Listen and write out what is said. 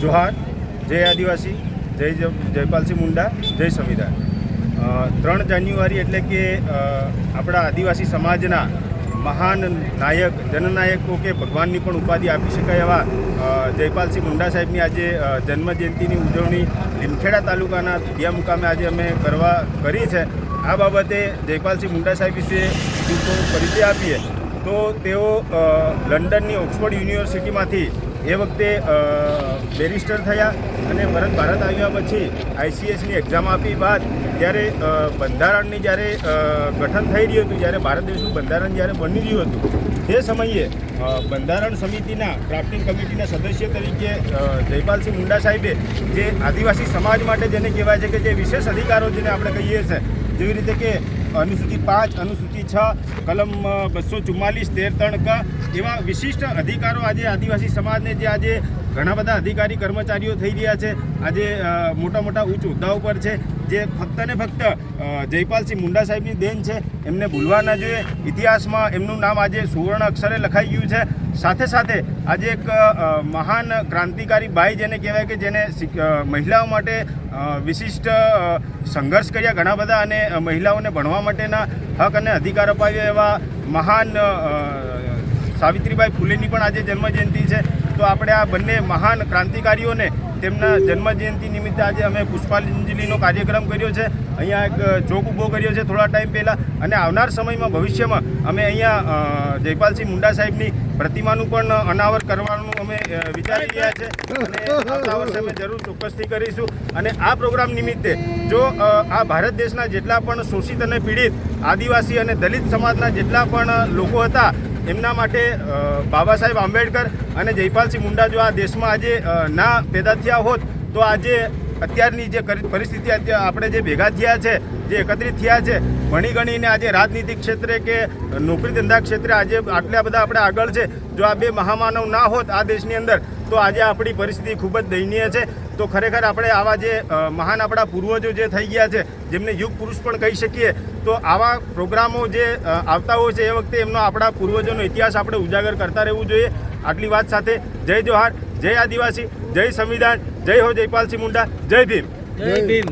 જોહાર, જય આદિવાસી, જય જયપાલસિંહ મુંડા, જય સંવિધાન. ત્રણ જાન્યુઆરી એટલે કે આપણા આદિવાસી સમાજના મહાન નાયક, જનનાયકો કે ભગવાનની પણ ઉપાધિ આપી શકાય એવા જયપાલસિંહ મુંડા સાહેબની આજે જન્મજયંતિની ઉજવણી લીમખેડા તાલુકાના દુધિયા મુકામે આજે અમે કરવા કરી છે. આ બાબતે જયપાલસિંહ મુંડા સાહેબ વિશે પરિચય આપીએ. તો તેઓ લંડનની ઓક્સફોર્ડ યુનિવર્સિટીમાંથી એ વખતે બેરિસ્ટર થયા અને પરત ભારત આવ્યા પછી આઈસીએસની એક્ઝામ આપી બાદ જ્યારે બંધારણની જ્યારે ગઠન થઈ રહ્યું હતું, જ્યારે ભારત દેશનું બંધારણ જ્યારે બની રહ્યું હતું, તે સમયે બંધારણ સમિતિના ડ્રાફ્ટિંગ કમિટીના સદસ્ય તરીકે જયપાલસિંહ મુંડા સાહેબે જે આદિવાસી સમાજ માટે જેને કહેવાય છે કે જે વિશેષ અધિકારો જેને આપણે કહીએ છીએ, જેવી રીતે કે અનુસૂચિ પાંચ, અનુસૂચિ છ, કલમ બસો ચુમ્માલીસ, તેર ત્રણ ક એવા વિશિષ્ટ અધિકારો આજે આદિવાસી સમાજને જે આજે ઘણા બધા અધિકારી કર્મચારીઓ થઈ રહ્યા છે. આજે મોટા મોટા ઉચ્ચ હોદ્દા પર છે. જે ફક્ત ને ફક્ત જયપાલસિંહ મુંડા સાહેબની દેન છે. એમને ભૂલવા ના જોઈએ. ઇતિહાસમાં એમનું નામ આજે સુવર્ણ અક્ષરે લખાઈ ગયું છે. સાથે સાથે આજે એક મહાન ક્રાંતિકારી બાઈ જેને કહેવાય કે જેને મહિલાઓ માટે વિશિષ્ટ સંઘર્ષ કર્યા ઘણા બધા અને મહિલાઓને ભણવા માટેના હક અને અધિકાર અપાવ્યા એવા મહાન સાવિત્રીબાઈ ફૂલેની પણ આજે જન્મજયંતિ છે. તો આપણે આ બંને મહાન ક્રાંતિકારીઓને તેમના જન્મજયંતિ નિમિત્તે આજે અમે પુષ્પાંજલિનો કાર્યક્રમ કર્યો છે. અહીંયા એક ચોક ઊભો કર્યો છે થોડા ટાઈમ પહેલાં અને આવનાર સમયમાં ભવિષ્યમાં અમે અહીંયા જયપાલસિંહ મુંડા સાહેબની પ્રતિમાનું પણ અનાવર કરવાનું અમે વિચારી રહ્યા છે અને આવતા વર્ષે અમે જરૂર ચોક્કસથી કરીશું. અને આ પ્રોગ્રામ નિમિત્તે જો આ ભારત દેશના જેટલા પણ શોષિત અને પીડિત આદિવાસી અને દલિત સમાજના જેટલા પણ લોકો હતા એમના માટે બાબા સાહેબ આંબેડકર અને જયપાલસિંહ મુંડા જો આ દેશમાં આજે ના પેદા થયા હોત, તો આજે અત્યારની જે પરિસ્થિતિ આપણે જે ભેગા થયા છે, જે એકત્રિત થયા છે, ભણી ગણીને આજે રાજનીતિ ક્ષેત્રે કે નોકરી ધંધા ક્ષેત્રે આજે આટલા બધા આપણે આગળ છે, જો આ બે મહામાનવ ના હોત આ દેશની અંદર, તો આજે આપણી પરિસ્થિતિ ખૂબ જ દયનીય છે. તો ખરેખર આપણે આવા જે મહાન આપણા પૂર્વજો જે થઈ ગયા છે, જેમને યુગ પુરુષ પણ કહી શકીએ, તો આવા પ્રોગ્રામો જે આવતા હોય છે એ વખતે એમનો આપણા પૂર્વજોનો ઇતિહાસ આપણે ઉજાગર કરતા રહેવું જોઈએ. આટલી વાત સાથે જય જોહાર. જય આદિવાસી જય સંવિધાન જય હો જયપાલસિંહ મુંડા જય ભીમ. જય ભીમ.